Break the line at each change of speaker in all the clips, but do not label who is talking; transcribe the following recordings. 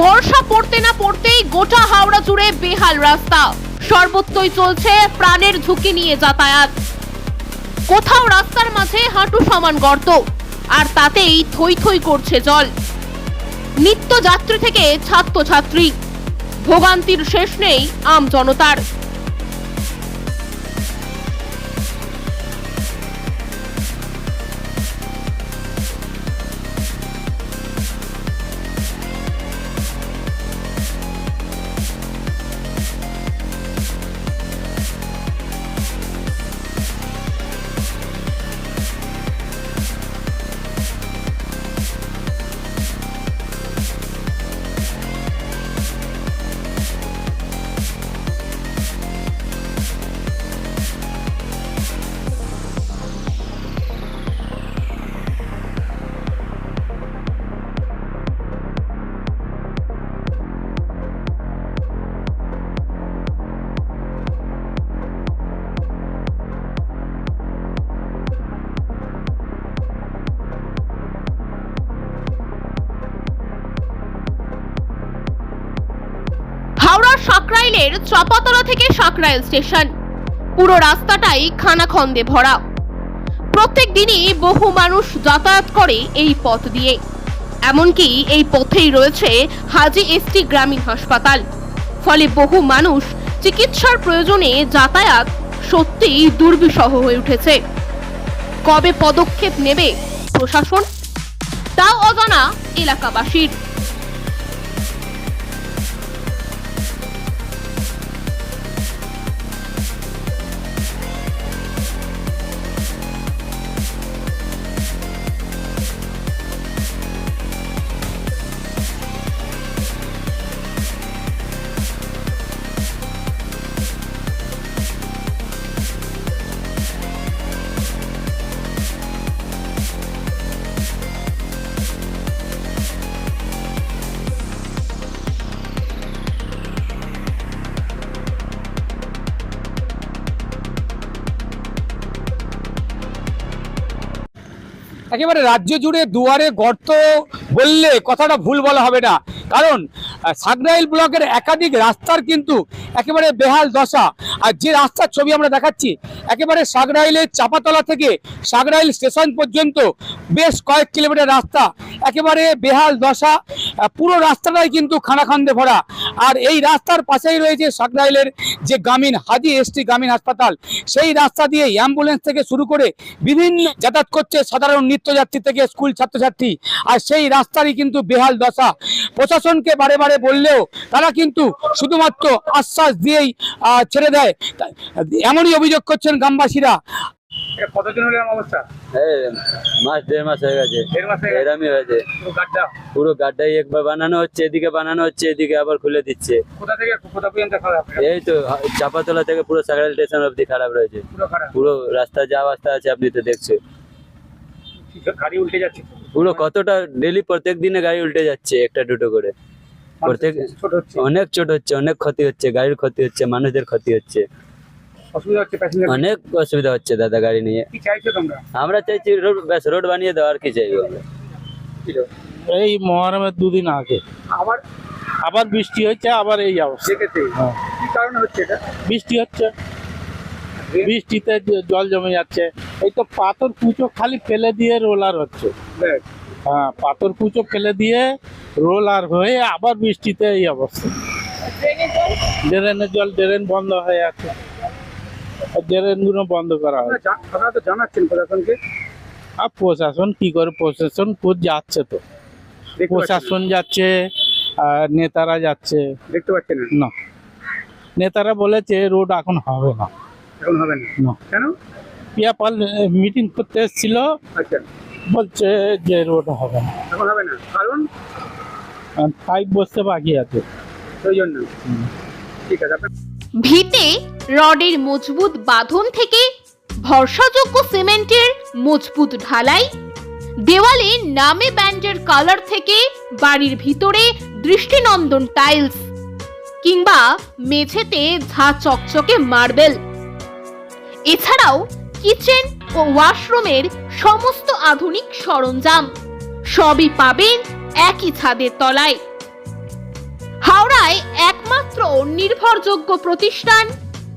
বর্ষা পড়তে না পড়তেই গোটা হাওড়া জুড়ে বেহাল রাস্তা। সর্বত্রই চলছে প্রাণের ঝুঁকি নিয়ে যাতায়াত। কোথাও রাস্তার মাঝে হাঁটু সমান গর্ত, আর তাতেই থই থই করছে জল। নিত্য যাত্রী থেকে ছাত্রছাত্রী। ভোগান্তির শেষ নেই আম জনতার। সাকরাইলের চাপাতলা থেকে সাকরাইল স্টেশন। পুরো রাস্তাটাই খানাখন্দে ভরা। প্রত্যেক দিনই বহু মানুষ যাতায়াত করে এই পথ দিয়ে। এমনকি এই পথেই রয়েছে হাজি এসটি গ্রামীণ হাসপাতাল। ফলে বহু মানুষ চিকিৎসার প্রয়োজনে যাতায়াত সত্যিই দুর্বিষহ হয়ে উঠেছে। কবে পদক্ষেপ নেবে প্রশাসন? তাও অজানা এলাকাবাসীর।
একেবারে রাজ্য জুড়ে দুয়ারে গর্ত বললে কথাটা ভুল বলা হবে না। কারণ আহ, সাকরাইল ব্লকের একাধিক রাস্তার কিন্তু একেবারে বেহাল দশা। আর যে রাস্তার ছবি আমরা দেখাচ্ছি একেবারে সাকরাইলের চাপাতলা থেকে সাকরাইল স্টেশন পর্যন্ত বেশ কয়েক কিলোমিটার রাস্তা। একেবারে বেহাল দশা। পুরো রাস্তাটাই কিন্তু খানাখন্দে ভরা। আর এই রাস্তার পাশেই রয়েছে সাকরাইলের যে গ্রামীণ হাজি এসটি গ্রামীণ হাসপাতাল, সেই রাস্তা দিয়ে অ্যাম্বুলেন্স থেকে শুরু করে বিভিন্ন যাতায়াত করছে সাধারণ নিত্যযাত্রী থেকে স্কুল ছাত্রছাত্রী। আর সেই রাস্তারই কিন্তু বেহাল দশা। প্রশাসনকে বারে বারে বললেও তারা কিন্তু শুধুমাত্র আশ্বাস দিয়েই ছেড়ে দেয়। এমনই অভিযোগ করছেন গ্রামবাসীরা। কতদিন হলো অবস্থা?
এই মাস দেড় মাস হয়ে গেছে।
দেড় মাস গেছে।
এরমই হয়েছে। পুরো গাড্ডাই একবার বানানো হচ্ছে এদিকে বানানো হচ্ছে এদিকে আবার খুলে দিচ্ছে।
কোথা থেকে কোথা পর্যন্ত খারাপ
এই তো চাপাতলা থেকে পুরো সাকরাইল স্টেশন অব্দি খারাপ রয়েছে।
পুরো
রাস্তা যা রাস্তা আছে আপনি তো দেখছেন।
গাড়ি উল্টে যাচ্ছে?
পুরো কতটা ডেলি প্রত্যেক দিনে গাড়ি উল্টে যাচ্ছে একটা দুটো করে। প্রত্যেক অনেক চোট হচ্ছে অনেক ক্ষতি হচ্ছে গাড়ির ক্ষতি হচ্ছে মানুষদের ক্ষতি হচ্ছে।
অসুবিধা হচ্ছে প্যাসেঞ্জার
অনেক অসুবিধা হচ্ছে দাদা গাড়ি নিয়ে।
কি চাইছো তোমরা?
আমরা চাইছি রোড ব্যাস রোড বানিয়ে দেওয়া আর কি চাইব
এই মহরমের দুদিন আগে।
আবার?
আবার বৃষ্টি হচ্ছে আবার এই অবস্থা। হ্যাঁ।
কি কারণে হচ্ছে এটা?
বৃষ্টি হচ্ছে। বৃষ্টিতে জল জমে যাচ্ছে। এই তো পাথর কুচো খালি ফেলে দিয়ে রোলার হচ্ছে। হ্যাঁ। পাথর কুচো ফেলে দিয়ে রোলার হয়ে আবার বৃষ্টিতে এই অবস্থা। ড্রেনের জল ড্রেন বন্ধ হয়ে আছে। ড্রেনগুলো বন্ধ করা হয়
আপনারা তো জানাচ্ছেন প্রশাসনকে।
আর প্রশাসন কি করে? প্রশাসন কোথ যাচ্ছে তো। প্রশাসন যাচ্ছে আর নেতারা যাচ্ছে।
দেখতে পাচ্ছেন? না।
নেতারা বলেছে রোড এখন হবে না।
এখন হবে না।
না।
কেন?
পিয়াপাল মিটিং করতে এসেছিল।
আচ্ছা।
বলছে যে রোড হবে না।
এখন হবে না। কারণ?
পাইপ বসতে বাকি আছে।
ওই জন্য ঠিক আছে
ভিতে রডের মজবুত বাঁধন থেকে ভরসাযোগ্য সিমেন্টের মজবুত ঢালাই, দেওয়ালে নামে ব্যান্ডের কালার থেকে বাড়ির ভিতরে দৃষ্টিনন্দন টাইলস কিংবা মেঝেতে ঝা চকচকে মার্বেল। এছাড়াও কিচেন ও ওয়াশরুমের সমস্ত আধুনিক সরঞ্জাম সবই পাবেন একই ছাদের তলায়। হাওড়ায় একমাত্র নির্ভরযোগ্য প্রতিষ্ঠান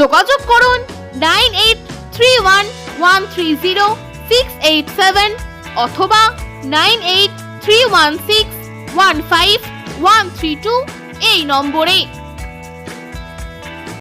যোগাযোগ করুন nine eight three one one three zero six eight seven অথবা nine eight three one six one five one three two এই নম্বরে।